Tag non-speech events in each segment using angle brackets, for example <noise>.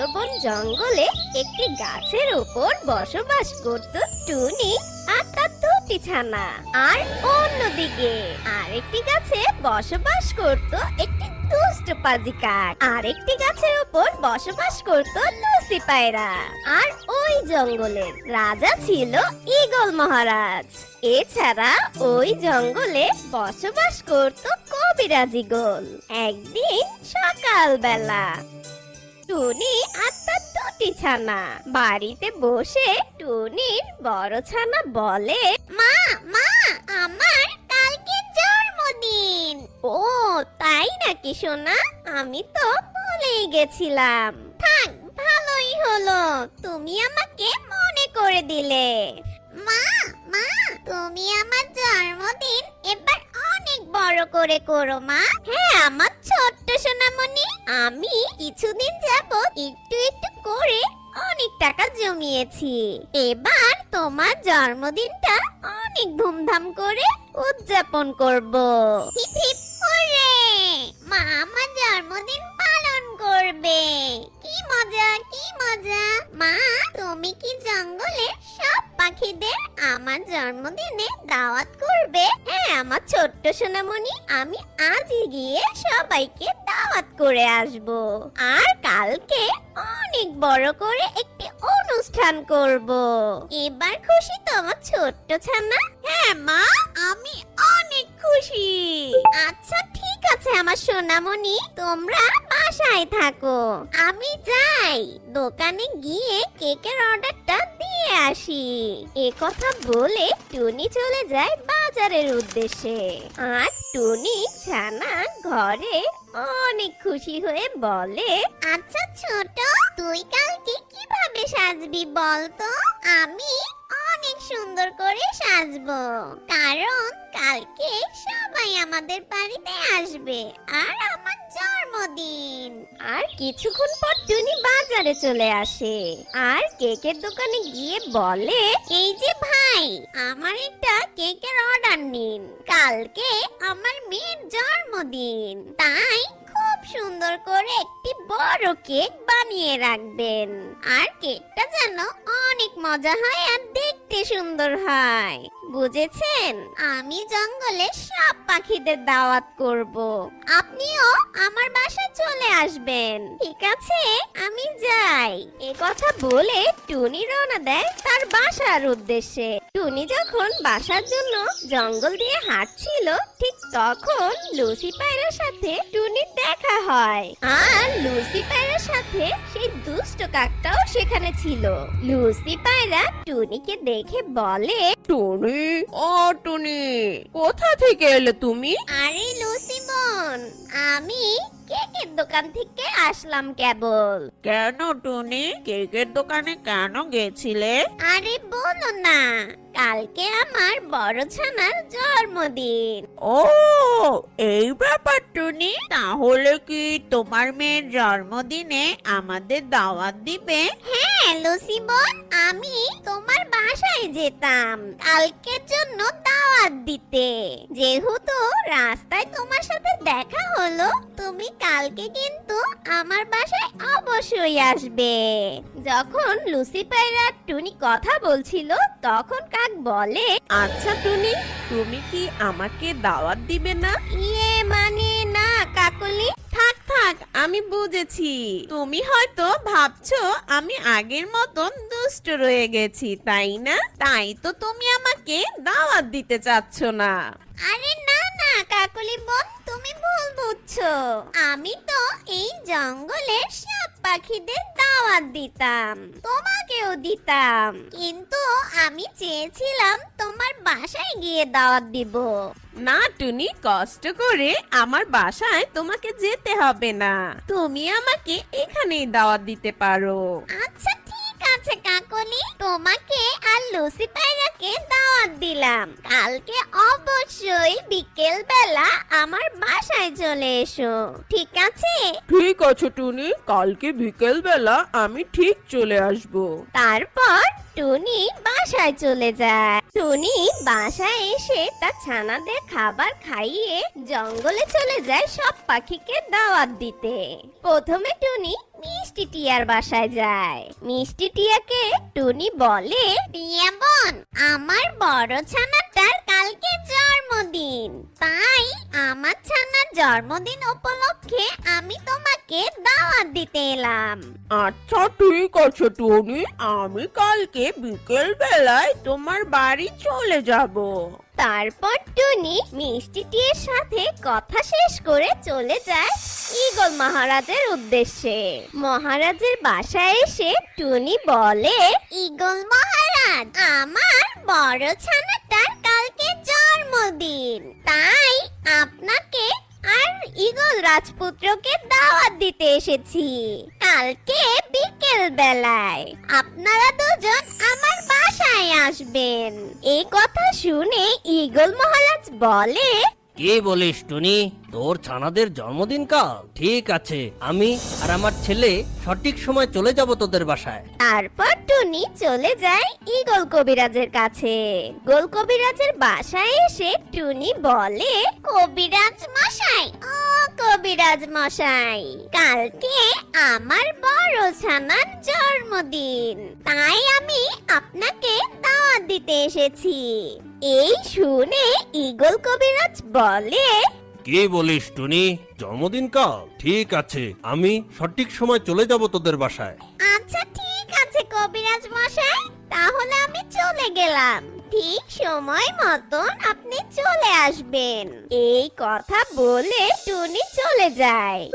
সুন্দরবন জঙ্গলে একটি গাছের উপর বসবাস করত টুনি আর তার দুটি ছানা আর অন্যদিকে আরেকটি গাছে বসবাস করত একটি দুষ্ট পাজি কাক। আরেকটি গাছের উপর বসবাস করত লুসি পায়রা। আর ওই জঙ্গলের রাজা ছিল ঈগল মহারাজ। এছাড়া ওই জঙ্গলে বসবাস করত কবিরাজ ঈগল একদিন সকালবেলা টুনি আর তার দুটি ছানা। বাড়িতে বসে টুনির বড় ছানা বলে, মা মা, আমার কালকে জন্মদিন। ও, তাই নাকি সোনা? আমি তো ভুলেই গেছিলাম। থাক, ভালোই হলো। তুমি আমাকে মনে করে দিলে। মা তুমি আমার জন্মদিন এবার অনেক বড় করে করো, মা। হ্যাঁ আমার ছোট্ট সোনামণি, আমি কিছুদিন যাব একটু একটু করে অনেক টাকা জমিয়েছি। এবার তোমার জন্মদিনটা অনেক ধুমধাম করে উদযাপন করব। মা, আমার জন্মদিন করবে। কি মজা কি মজা। মা, তুমি কি জঙ্গলে সব পাখিদের আমার জন্মদিনে দাওয়াত করবে? হ্যাঁ আমার ছোট্ট সোনামণি, আমি আজই গিয়ে সবাইকে দাওয়াত করে আসব। আর কালকে অনেক বড় করে একটি অনুষ্ঠান করব। এবার খুশি তো আমার ছোট্ট ছানা? হ্যাঁ মা, আমি অনেক খুশি। আচ্ছা ঠিক আছে আমার সোনামণি, তোমরা বাসায় থাকো। আমি যাই। দোকানে গিয়ে কেকের অর্ডারটা দিয়ে আসি। এ কথা বলে টুনি চলে যায় বাজারের উদ্দেশ্যে। আর টুনি ছানা ঘরে অনেক খুশি হয়ে বলে আচ্ছা ছোট, তুই কালকে কীভাবে সাজবি বলতো? আমি অনেক সুন্দর করে সাজবো। কারণ কালকে সবাই আমাদের বাড়িতে আসবে। আর আমার জন্মদিন আর কিছুক্ষণ পর টুনি বাজারে চলে আসে। আর কেকের দোকানে গিয়ে বলে, এই যে ভাই, আমার একটা কেকের অর্ডার নিন। কালকে আমার মেয়ের জন্মদিন। তাই খুব সুন্দর করে একটি বড় কেক বানিয়ে রাখবেন। আর কেকটা যেন অনেক মজা হয় আর দেখতে সুন্দর হয়। বুঝেছেন? আমি জঙ্গলে সব পাখিদের দাওয়াত করব। আপনিও আমার বাসায় চলে আসবেন। ঠিক আছে, আমি যাই। এ কথা বলে টুনি রওনা দেয় তার বাসার উদ্দেশ্যে। টুনি যখন বাসার জন্য জঙ্গল দিয়ে হাঁটছিল, ঠিক তখন লুসি পায়রার সাথে টুনির দেখা হয়। আর লুসি পায়রার সাথে সেই দুষ্ট কাকটাও সেখানে ছিল। লুসি পায়রা টুনিকে দেখে বলে টুনি ও টুনি কোথা থেকে এলে তুমি? আরে লুসি বোন আমি কেকের দোকান থেকে আসলাম কেবল। কেন টুনি? কেকের দোকানে কেন গেছিলে? আরে বলো না কালকে আমার বড় ছানার জন্মদিন। ও এই ব্যাপার টুনি তাহলে কি তোমার মেয়ের জন্মদিনে আমাদের দাওয়াত দিবে? হ্যাঁ লুসি বোন আমি তোমার বাসায় যেতাম। কালকের জন্য দাওয়াত দিতে। যেহেতু রাস্তায় তোমার সাথে দেখা হলো তুমি কালকে কিন্তু আমার বাসায় অবশ্যই আসবে। যখন লুসি আর টুনি কথা বলছিল তখন কাক বলে আচ্ছা টুনি তুমি কি আমাকে দাওয়াত দিবে না? ইয়ে মানে না, কাকলি। থাক থাক, আমি বুঝেছি। তুমি হয়তো ভাবছ আমি আগের মতন দুষ্ট রয়ে গেছি, তাই না? তাই তো তুমি আমাকে দাওয়াত দিতে চাচ্ছ না। আরে কাকলি বোন তুমি ভুল বুঝছ। আমি তো এই জঙ্গলের সব পাখিদের দাওয়াত দিতাম তোমাকেও দিতাম। কিন্তু আমি চেয়েছিলাম তোমার বাসায় গিয়ে দাওয়াত দিব। না টুনি কষ্ট করে আমার বাসায় তোমাকে যেতে হবে না। তুমি আমাকে এখানেই দাওয়াত দিতে পারো। আচ্ছা ঠিক আছে কাকলি। তোমাকে আর লুসি দাওয়াত দিলাম কালকে অবশ্যই বিকেল বেলা আমার বাসায় চলে এসো ঠিক আছে? ঠিক আছে টুনি কালকে বিকেল বেলা আমি ঠিক চলে আসব। তারপর টুনি বাসায় চলে যায়। টুনি বাসায় এসে তার ছানাদের খাবার খাইয়ে জঙ্গলে চলে যায় সব পাখিকে দাওয়াত দিতে। প্রথমে টুনি মিষ্টি টিয়ার বাসায় যায়। মিষ্টি টিয়াকে টুনি বলে, টিয়া বোন, আমার বড় ছানাটার কালকে জন্মদিন। তাই আমার ছানার জন্মদিন উপলক্ষে আমি তোমাকে দাওয়াত দিতে এলাম। আচ্ছা ঠিক আছে টনি। আমি কালকে বিকেল বেলায় তোমার বাড়ি চলে যাব। তারপর টুনি মিষ্টিটির সাথে কথা শেষ করে চলে যায় ঈগল মহারাজের উদ্দেশ্যে। মহারাজের বাসায় এসে টুনি বলে ঈগল মহারাজ আমার বড় ছানাটার জন্মদিন তাই আপনাকে আর ঈগল রাজপুত্রকে দাওয়াত দিতে এসেছি। কালকে বিকেল বেলায় আপনারা দুজন আমার বাসায় আসবেন। এই কথা শুনে ইগল মহারাজ বলে কে বলিস টুনি? তোর ছানাদের জন্মদিন কাল ঠিক আছে, আমি আর আমার ছেলে সঠিক সময় চলে যাব তোদের বাসায়। তারপর টুনি চলে যায় ঈগল কবিরাজের কাছে। গোল কবিরাজের বাসায় এসে টুনি বলে, কবিরাজ মশাই, ও কবিরাজ মশাই, কালকে আমার বড় ছানার জন্মদিন। তাই আমি আপনাকে দাওয়াত দিতে এসেছি। এই শুনে ঈগল কবিরাজ বলে কে বলিস টুনি? জন্মদিন কাল। ঠিক আছে আমি সঠিক সময় চলে যাব তোদের বাসায়। আচ্ছা ঠিক আছে কবিরাজ মশাই তাহলে আমি চলে গেলাম। ঠিক সময় মতন আপনি চলে আসবেন। এই কথা বলে টুনি চলে যায়।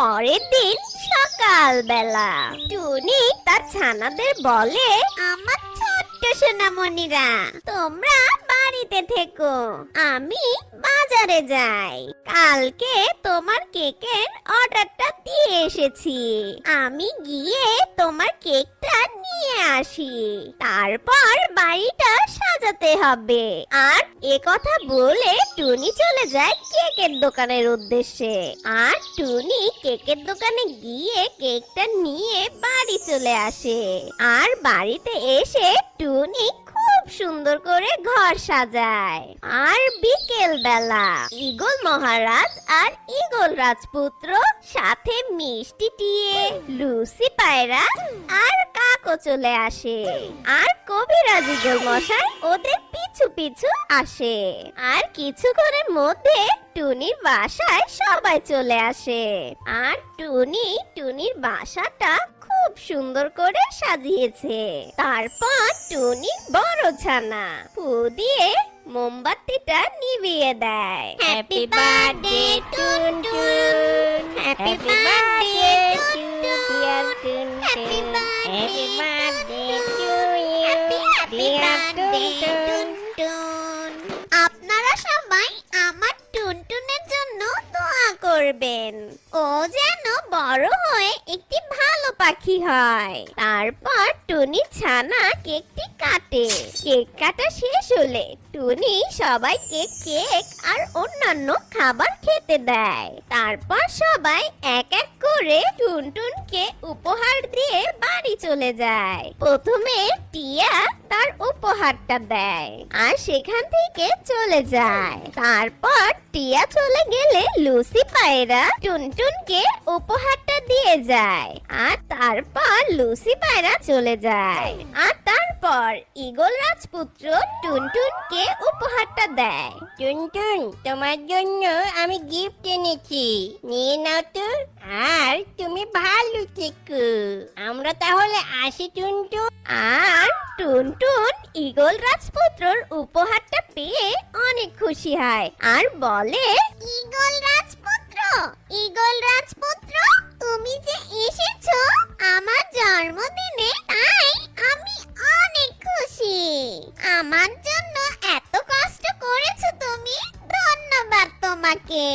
পরের দিন সকালবেলা। টুনি তার ছানাদের বলে, আমার ছোট্ট সোনামণিরা, তোমরা বাড়িতে থেকো, আমি বাজারে যাই। কালকে তোমার কেকের অর্ডারটা দিয়ে এসেছি। আমি গিয়ে তোমার কেকটা নিয়ে আসি। তারপর বাড়িটা সাজাতে হবে। আর এ কথা বলে টুনি চলে যায় কেকের দোকানের উদ্দেশ্যে। আর টুনি কেকের দোকানে গিয়ে কেকটা নিয়ে বাড়ি চলে আসে। আর বাড়িতে এসে টুনি খুব সুন্দর করে ঘর সাজায়। আর বিকেল বেলা ইগল মহারাজ আর ইগল রাজপুত্র সাথে মিষ্টি টিয়ে লুসি পায়রা আর কাকও চলে আসে। আর কবিরাজ ইগল মশাই ওদের পিছু আসে। আর কিছুক্ষণের মধ্যে টুনির বাসায় সবাই চলে আসে। আর টুনি টুনির বাসাটা খুব সুন্দর করে সাজিয়েছে। তারপর টুনি বড় ছানা ফু দিয়ে মোমবাতিটা নিভিয়ে দেয়। Happy birthday Tuntun. Happy birthday Tuntun. Happy birthday to you dear Tuntun. করবেন। ও যেন বড় হয়ে একটি ভালো পাখি হয়। তারপর টুনি ছানা কেকটি কাটে। কেক কাটা শেষ হলে টুনি সবাইকে কেক আর অন্যান্য খাবার খেতে দেয়। তারপর সবাই এক এক করে টুনটুনকে উপহার দিয়ে বাড়ি চলে যায়। প্রথমে টিয়া তার উপহারটা দেয় আর সেখান থেকে চলে যায়। তারপর টিয়া চলে গেলে লুসি পায়রা টুনটুনকে উপহারটা দিয়ে যায় আর তারপর লুসি পায়রা চলে যায়। আর তারপর ঈগল রাজপুত্র টুনটুনকে উপহারটা দেয়। টুনটুন তোমার জন্য আমি গিফট এনেছি। নিয়ে নাও তো। আর তুমি ভালো থেকো। আমরা তাহলে আসি টুনটুন। আর টুনটুন ঈগল রাজপুত্রর উপহারটা পেয়ে অনেক খুশি হয়। আর বলে ঈগল রাজপুত্র ঈগল রাজপুত্র তুমি যে এসেছ আমার জন্মদিনে তাই আমি অনেক খুশি। আমার জন্য তোমাকে।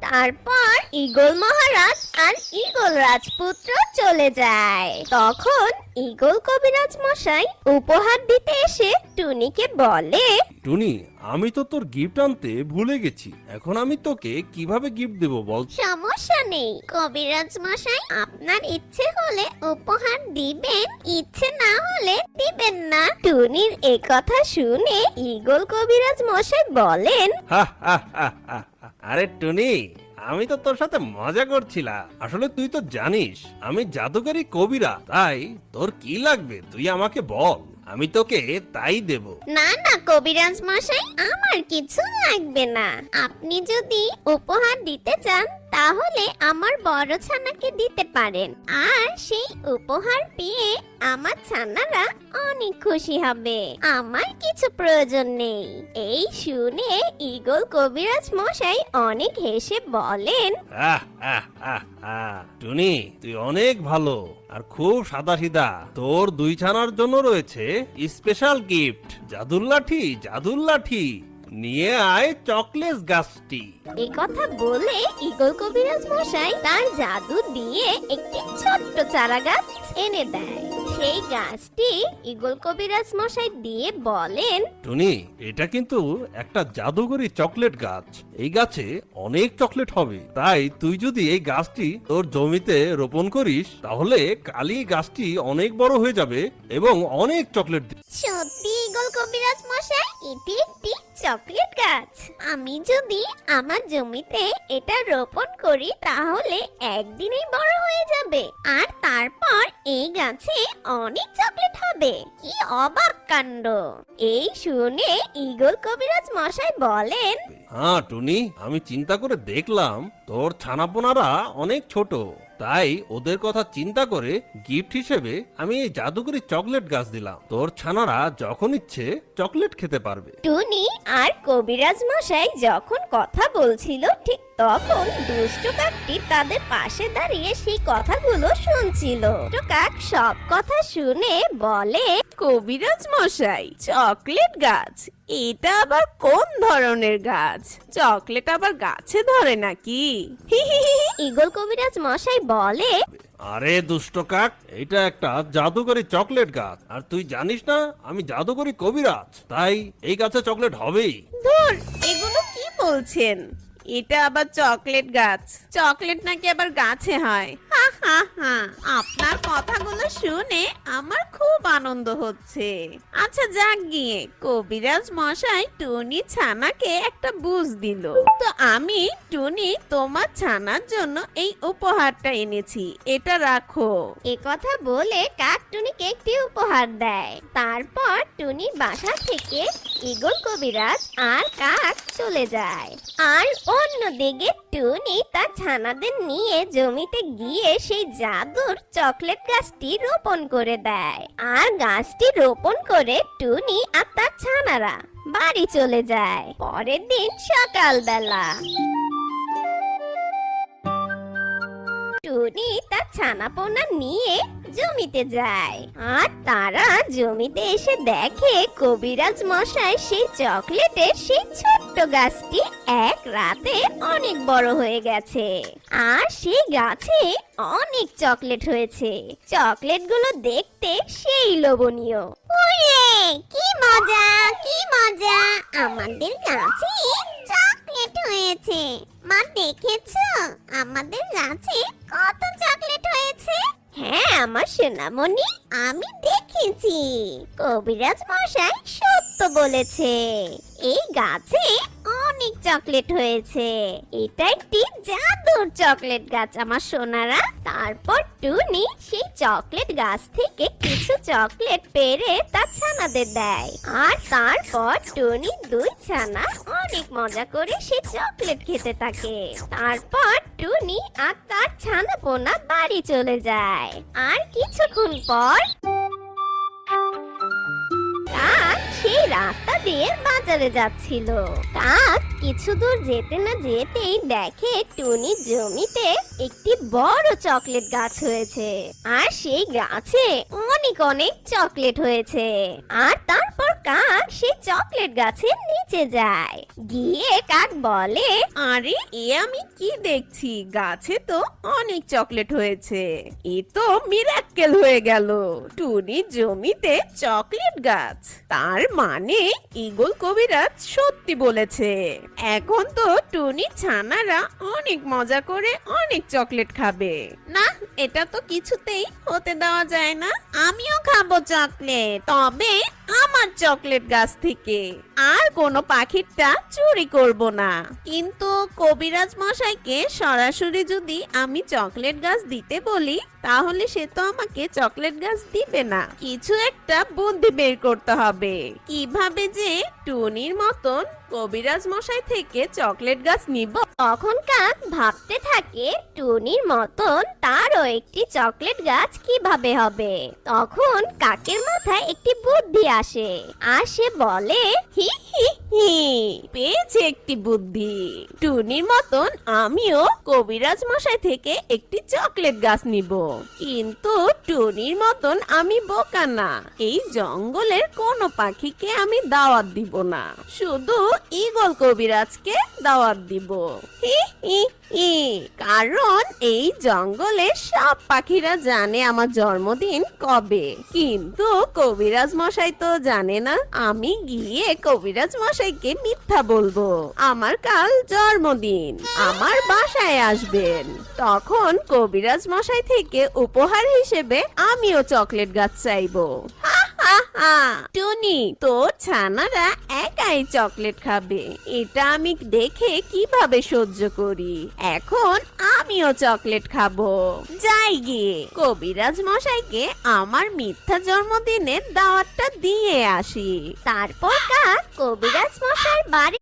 তারপর ইগল মহারাজ আর ইগল রাজপুত্র চলে যায়। তখন ইগল কবিরাজ মশাই উপহার দিতে এসে টুনিকে বলে টুনি আমি তো তোর গিফট আনতে ভুলে গেছি। এখন আমি তোকে কীভাবে গিফট দেবো বল? সমস্যা নেই। কবিরাজ মশাই আপনার ইচ্ছে হলে উপহার দিবেন ইচ্ছে না হলে দিবেন না। টুনির কথা শুনে ঈগল কবিরাজ মশাই বলেন। আরে টুনি আমি তো তোর সাথে মজা করছিলাম। আসলে তুই তো জানিস আমি জাদুকরি কবিরা তাই তোর কি লাগবে তুই আমাকে বল আমি তোকে তাই দেব। না না কবিরাজ মশাই আমার কিছু লাগবে না। আপনি যদি উপহার দিতে চান তাহলে আমার বড় ছানাকে দিতে পারেন। আর সেই উপহার পেয়ে আমার ছানারা অনেক খুশি হবে। আমার কিছু প্রয়োজন নেই। এই শুনে ইগল কবিরাজ মশাই অনেক হেসে বলেন। টুনি, তুই অনেক ভালো আর খুব সাদা সিদা তোর দুই ছানার জন্য রয়েছে স্পেশাল গিফট। জাদুর লাঠি জাদুর লাঠি। নিয়ে আয় চকলেট গাছটি। এ কথা বলে ইগল কবিরাজ মশাই তার জাদু দিয়ে একটি ছোট্ট চারা গাছ এনে দেয়। সেই গাছটি ইগল কবিরাজ মশাই দিয়ে বলেন টুনি এটা কিন্তু একটা জাদুকরি চকলেট গাছ। এই গাছে অনেক চকলেট হবে। তাই তুই যদি এই গাছটি তোর জমিতে রোপণ করিস, তাহলে কালি গাছটি অনেক বড় হয়ে যাবে এবং অনেক চকলেট। সত্যি ইগল কবিরাজ মশাই? এটি একটি চকলেট গাছ। আমি যদি আমার জমিতে এটা রোপণ করি, তাহলে একদিনেই বড় হয়ে যাবে। আর তারপর এই গাছে অনেক চকলেট হবে। কি অবাক কাণ্ড। এই শুনে ইগল কবিরাজ মশাই বলেন হ্যাঁ টুনি, আমি চিন্তা করে দেখলাম তোর ছানাপোনারা অনেক ছোট। তাই ওদের কথা চিন্তা করে গিফট হিসেবে আমি এই জাদুকরি চকলেট গাছ দিলাম। তোর ছানারা যখন ইচ্ছে চকলেট খেতে পারবে। টুনি আর কবিরাজ মশাই যখন কথা বলছিল, ঠিক তখন দুষ্ট কাকটি তাদের পাশে দাঁড়িয়ে সেই কথাগুলো শুনছিল। কাক সব কথা শুনে বলে কবিরাজ মশাই চকলেট গাছ এটা আবার কোন ধরনের গাছ? চকলেট আবার গাছে ধরে নাকি? <laughs> ইগল কবিরাজ মশাই বলে আরে দুষ্ট কাক এটা একটা জাদুকরি চকলেট গাছ। আর তুই জানিস না আমি জাদুকরি কবিরাজ তাই এই গাছে চকলেট হবেই। ধুর এগুলো কি বলছেন? এটা আবার চকলেট গাছ। চকলেট নাকি আবার গাছে হয়? আপনার কথাগুলো শুনে আমার খুব আনন্দ হচ্ছে। আচ্ছা যাক গিয়ে। কবিরাজ মশাই টুনি ছানাকে একটা বুঝ দিল। তো আমি, টুনি, তোমার ছানার জন্য এই উপহারটা এনেছি। এটা রাখো। এ কথা বলে কাক টুনিকে একটি উপহার দেয়। তারপর টুনি বাসা থেকে ইগল কবিরাজ আর কাক চলে যায়। আর অন্যদিকে টুনি তার ছানাদের নিয়ে জমিতে গিয়ে সেই জাদুর চকলেট গাছটি রোপণ করে দেয়। আর গাছটি রোপণ করে টুনি আর তার ছানারা বাড়ি চলে যায়। পরের দিন সকালবেলা। টুনি তার ছানাপোনা নিয়ে জমিতে যায়। আর তারা জমিতে এসে দেখে কবিরাজ মশাই সেই চকলেটের সেই ছোট্ট গাছটি এক রাতে অনেক বড় হয়ে গেছে। আর সেই গাছে অনেক চকলেট হয়েছে। চকলেটগুলো দেখতে সেই লোভনীয়। কি মজা কি মজা। আমাদের গাছে চকলেট হয়েছে। মা, দেখেছ? আমাদের গাছে কত চকলেট হয়েছে। হ্যাঁ আমার সোনামণি আমি দেখেছি। কবিরাজ মশাই সত্য বলেছে। এই গাছে অনেক চকলেট হয়েছে। এটা একটি জাদুর চকলেট গাছ, আমার সোনারা। তারপর টুনি সেই চকলেট গাছ থেকে কিছু চকলেট পেরে তার ছানাদের দেয়। আর তারপর টুনি দুই ছানা অনেক মজা করে সেই চকলেট খেতে থাকে। তারপর টুনি আর তার ছানা পোনা বাড়ি চলে যায়। আর কিছুক্ষণ পর রাস্তা দিয়ে বাজারে যাচ্ছিল। কাক কিছু দূর যেতে না যেতেই দেখে টুনি জমিতে একটি বড় চকলেট গাছ হয়েছে। আর সেই গাছে অনেক অনেক চকলেট হয়েছে। আর তারপর কাক সেই চকলেট গাছের নিচে যায়। গিয়ে কাক বলে, আরে, এ আমি কি দেখছি? গাছে তো অনেক চকলেট হয়েছে। এ তো মিরাক্কেল হয়ে গেল। টুনি জমিতে চকলেট গাছ। তার মানে ইগল কবিরাজ সত্যি বলেছে। এখন তো টুনি ছানারা অনেক মজা করে অনেক চকলেট খাবে। না, এটা তো কিছুতেই হতে দেওয়া যায় না। আমিও খাব চকলেট, তবে আমার চকলেট গাছ থেকে। আর কোনো পাখিরটা চুরি করব না। কিন্তু কবিরাজ মশাই মশাইকে সরাসরি যদি আমি চকলেট গাছ দিতে বলি, তাহলে সে তো আমাকে চকলেট গাছ দিবে না। কিছু একটা বুদ্ধি বের করতে হবে। কীভাবে যে টুনির মতন কবিরাজ মশাই থেকে চকলেট গাছ নিব? তখন কাক ভাবতে থাকে টুনির মতন তারও একটি চকলেট গাছ কীভাবে হবে? তখন কাকের মাথায় একটি বুদ্ধি আসে। আর সে বলে, হি হি হি। পেয়েছে একটি বুদ্ধি। টুনির মতন আমিও কবিরাজ মশাই থেকে একটি চকলেট গাছ নিব। কিন্তু টুনির মতন আমি বোকা না। এই জঙ্গলের কোন পাখিকে আমি দাওয়াত দিব না। শুধু ঈগল কবিরাজকে দাওয়াত দিব। কারণ এই জঙ্গলের সব পাখিরা জানে আমার জন্মদিন কবে। কিন্তু কবিরাজ মশাই তো জানে না, আমি গিয়ে কবিরাজ মশাইকে মিথ্যা বলব। আমার কাল জন্মদিন। আমার বাসায় আসবেন। তখন কবিরাজ মশাই থেকে উপহার হিসেবে আমিও চকলেট গাছ চাইব। টুনি, তোর ছানারা একাই চকলেট খাবে। এটা আমি দেখে কীভাবে সহ্য করি? এখন আমিও চকলেট খাব। যাই গিয়ে কবিরাজ মশাইকে আমার মিথ্যা জন্মদিনের দাওয়াতটা দিয়ে আসি। তারপর কাক কবিরাজ মশাই বাড়ি